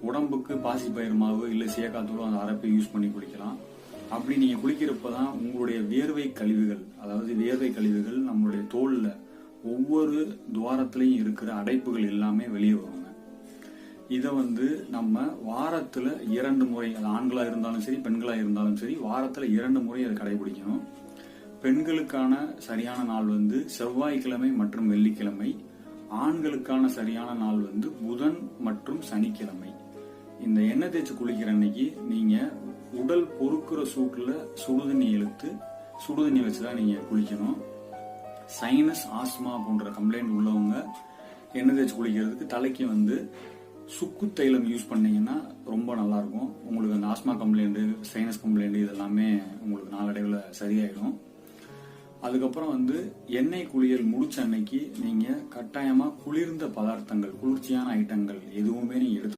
உடம்புக்கு பாசிப்பயிர் மாவு இல்லை சேக்காத்தூளோ அந்த அரைப்பை யூஸ் பண்ணி குளிக்கலாம் அப்படி நீங்கள் குளிக்கிறப்ப தான் உங்களுடைய வியர்வை கழிவுகள் அதாவது வியர்வை கழிவுகள் நம்மளுடைய தோலில் ஒவ்வொரு துவாரத்திலையும் இருக்கிற அடைப்புகள் எல்லாமே வெளியே வருவாங்க இதை வந்து நம்ம வாரத்தில் இரண்டு முறை அது ஆண்களாக இருந்தாலும் சரி பெண்களாக இருந்தாலும் சரி வாரத்தில் இரண்டு முறை அதை கடைபிடிக்கணும். பெண்களுக்கான சரியான நாள் வந்து செவ்வாய்க்கிழமை மற்றும் வெள்ளிக்கிழமை. ஆண்களுக்கான சரியான நாள் வந்து புதன் மற்றும் சனிக்கிழமை. இந்த எண்ணெய் தேய்ச்சி குளிக்கிற அன்னைக்கு நீங்க உடல் பொறுக்கிற சூட்டில் சுடுதண்ணி இழுத்து சுடுதண்ணி வச்சுதான் நீங்க குளிக்கணும். சைனஸ் ஆஸ்மா போன்ற கம்ப்ளைண்ட் உள்ளவங்க எண்ணெய் தேய்ச்சி குளிக்கிறதுக்கு தலைக்கு வந்து சுக்கு தைலம் யூஸ் பண்ணீங்கன்னா ரொம்ப நல்லா இருக்கும் உங்களுக்கு அந்த ஆஸ்மா கம்ப்ளைண்ட் சைனஸ் கம்ப்ளைண்ட் இதெல்லாமே உங்களுக்கு நாளடைவில் சரியாயிடும். அதுக்கப்புறம் வந்து எண்ணெய் குளியல் முடிச்ச அன்னைக்கு நீங்க கட்டாயமா குளிர்ந்த பதார்த்தங்கள் குளிர்ச்சியான ஐட்டங்கள் எதுவுமே நீங்க எடுத்து